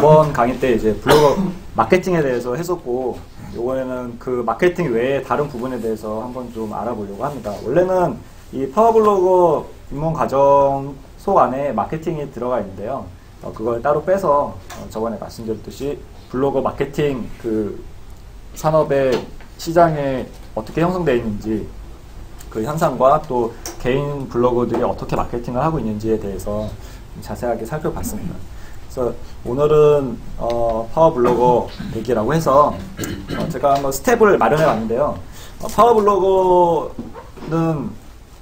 저번 강의 때 이제 블로거 마케팅에 대해서 했었고 이번에는 그 마케팅 외에 다른 부분에 대해서 한번 좀 알아보려고 합니다. 원래는 이 파워블로거 입문 과정 속 안에 마케팅이 들어가 있는데요. 어, 그걸 따로 빼서 어, 저번에 말씀드렸듯이 블로거 마케팅 그 산업의 시장에 어떻게 형성되어 있는지 그 현상과 또 개인 블로거들이 어떻게 마케팅을 하고 있는지에 대해서 자세하게 살펴봤습니다. 그래서 오늘은 어, 파워 블로거 얘기라고 해서 어, 제가 한번 스텝을 마련해 봤는데요. 어, 파워 블로거는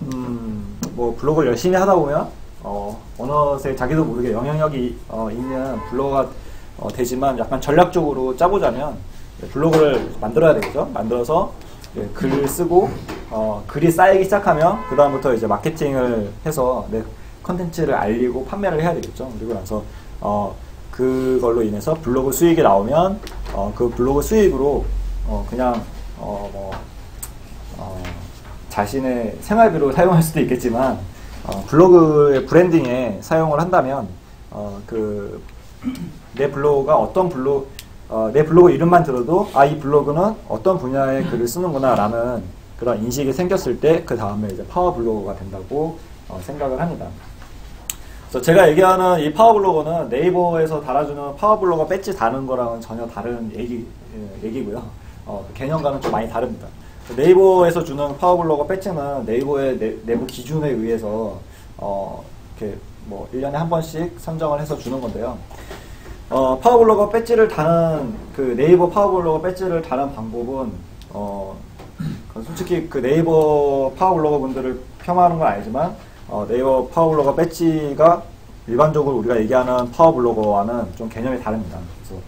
음, 뭐 블로그를 열심히 하다 보면 어, 어느새 자기도 모르게 영향력이 어, 있는 블로거가 어, 되지만 약간 전략적으로 짜보자면 블로그를 만들어야 되겠죠. 만들어서 예, 글을 쓰고 어, 글이 쌓이기 시작하면 그 다음부터 이제 마케팅을 해서 내 컨텐츠를 알리고 판매를 해야 되겠죠. 그리고 나서 어, 그걸로 인해서 블로그 수익이 나오면 어, 그 블로그 수익으로 어, 그냥 어, 뭐, 어, 자신의 생활비로 사용할 수도 있겠지만 어, 블로그의 브랜딩에 사용을 한다면 어, 그 내 블로그가 어떤 블로그 어, 내 블로그 이름만 들어도 아 이 블로그는 어떤 분야의 글을 쓰는구나라는 그런 인식이 생겼을 때 그 다음에 이제 파워 블로거가 된다고 어, 생각을 합니다. 그래서 제가 얘기하는 이 파워블로거는 네이버에서 달아주는 파워블로거 배지 다는 거랑은 전혀 다른 얘기, 예, 얘기고요. 어, 개념과는 좀 많이 다릅니다. 네이버에서 주는 파워블로거 배지는 네이버의 내, 내부 기준에 의해서 어, 이렇게 뭐 1년에 한 번씩 선정을 해서 주는 건데요. 어, 파워블로거 배지를 다는 그 네이버 파워블로거 배지를 다는 방법은 어, 솔직히 그 네이버 파워블로거 분들을 폄하하는 건 아니지만 어, 네이버 파워블로거 배지가 일반적으로 우리가 얘기하는 파워블로거와는 좀 개념이 다릅니다. 그래서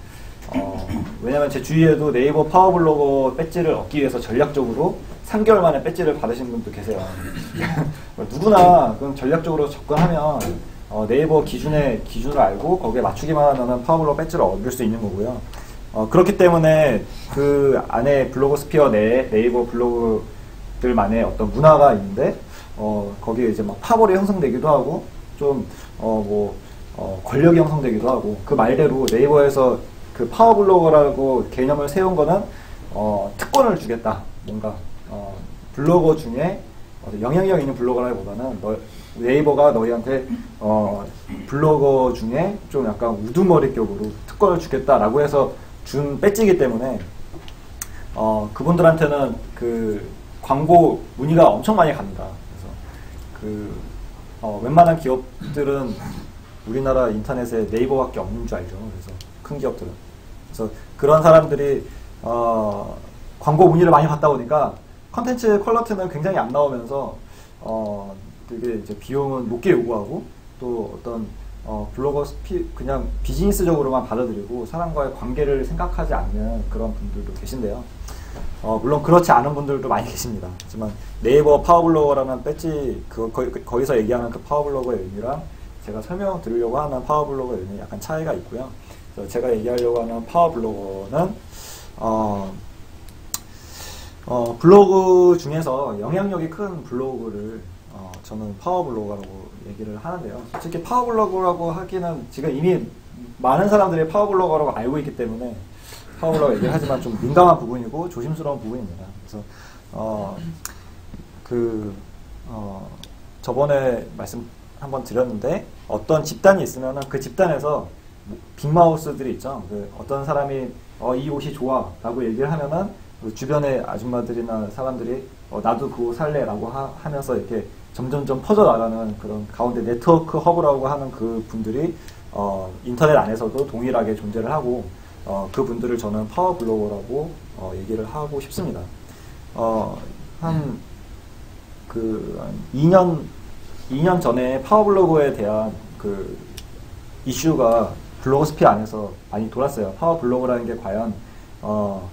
어, 왜냐하면 제 주위에도 네이버 파워블로거 배지를 얻기 위해서 전략적으로 3개월 만에 배지를 받으신 분도 계세요. 누구나 그럼 전략적으로 접근하면 어, 네이버 기준의 기준을 알고 거기에 맞추기만 하면 파워블로거 배지를 얻을 수 있는 거고요. 어, 그렇기 때문에 그 안에 블로그 스피어 내에 네이버 블로그들만의 어떤 문화가 있는데 어, 거기에 이제 막 파벌이 형성되기도 하고, 좀, 어, 뭐, 어, 권력이 형성되기도 하고, 그 말대로 네이버에서 그 파워블로거라고 개념을 세운 거는, 어, 특권을 주겠다. 뭔가, 어, 블로거 중에 영향력 있는 블로거라기보다는 너, 네이버가 너희한테, 어, 블로거 중에 좀 약간 우두머리격으로 특권을 주겠다라고 해서 준 배지이기 때문에, 어, 그분들한테는 그 광고 문의가 엄청 많이 갑니다. 그 어, 웬만한 기업들은 우리나라 인터넷에 네이버밖에 없는 줄 알죠. 그래서 큰 기업들은. 그래서 그런 사람들이 어, 광고 문의를 많이 받다 보니까 컨텐츠 퀄러티는 굉장히 안 나오면서 어, 되게 이제 비용은 높게 요구하고 또 어떤 어, 블로거 스피 그냥 비즈니스적으로만 받아들이고 사람과의 관계를 생각하지 않는 그런 분들도 계신데요. 어, 물론 그렇지 않은 분들도 많이 계십니다. 하지만 네이버 파워블로거라는 배지 그, 거, 기서 얘기하는 그 파워블로거의 의미랑 제가 설명 드리려고 하는 파워블로거의 의미 약간 차이가 있고요. 제가 얘기하려고 하는 파워블로거는 어, 어, 블로그 중에서 영향력이 큰 블로그를 어, 저는 파워블로거라고 얘기를 하는데요. 솔직히 파워블로거라고 하기는 지금 이미 많은 사람들이 파워블로거라고 알고 있기 때문에 파울러 얘기를 하지만 좀 민감한 부분이고 조심스러운 부분입니다. 그래서 어, 그 어, 저번에 말씀 한번 드렸는데 어떤 집단이 있으면 그 집단에서 빅마우스들이 있죠. 그 어떤 사람이 어, 이 옷이 좋아라고 얘기를 하면은 그 주변의 아줌마들이나 사람들이 어, 나도 그거 살래라고 하, 면서 이렇게 점점점 퍼져 나가는 그런 가운데 네트워크 허브라고 하는 그 분들이 어, 인터넷 안에서도 동일하게 존재를 하고 어, 그분들을 저는 파워블로거라고 어, 얘기를 하고 싶습니다. 어, 한, 그, 2년, 2년 전에 파워블로거에 대한 그 이슈가 블로거스피 안에서 많이 돌았어요. 파워블로거라는 게 과연, 어,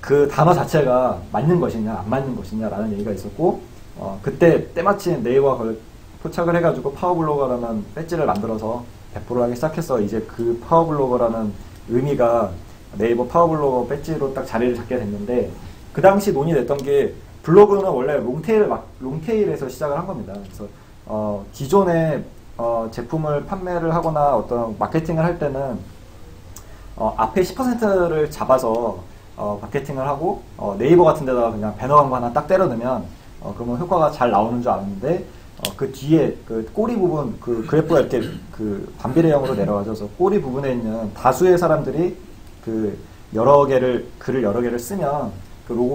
그 단어 자체가 맞는 것이냐, 안 맞는 것이냐라는 얘기가 있었고, 어, 그때 때마침 네이버가 그걸 포착을 해가지고 파워블로거라는 배지를 만들어서 배포를 하기 시작해서 이제 그 파워블로거라는 의미가 네이버 파워블로거 배지로 딱 자리를 잡게 됐는데 그 당시 논의됐던 게 블로그는 원래 롱테일 막 롱테일에서 시작을 한 겁니다. 그래서 어, 기존의 어, 제품을 판매를 하거나 어떤 마케팅을 할 때는 어, 앞에 10%를 잡아서 어, 마케팅을 하고 어, 네이버 같은 데다가 그냥 배너 광고 하나 딱 때려 넣으면 어, 그러면 효과가 잘 나오는 줄 알았는데 어, 그 뒤에 그 꼬리 부분 그 그래프가 이렇게 그 반비례형으로 내려가져서 꼬리 부분에 있는 다수의 사람들이 그 여러 개를 글을 여러 개를 쓰면 그 로고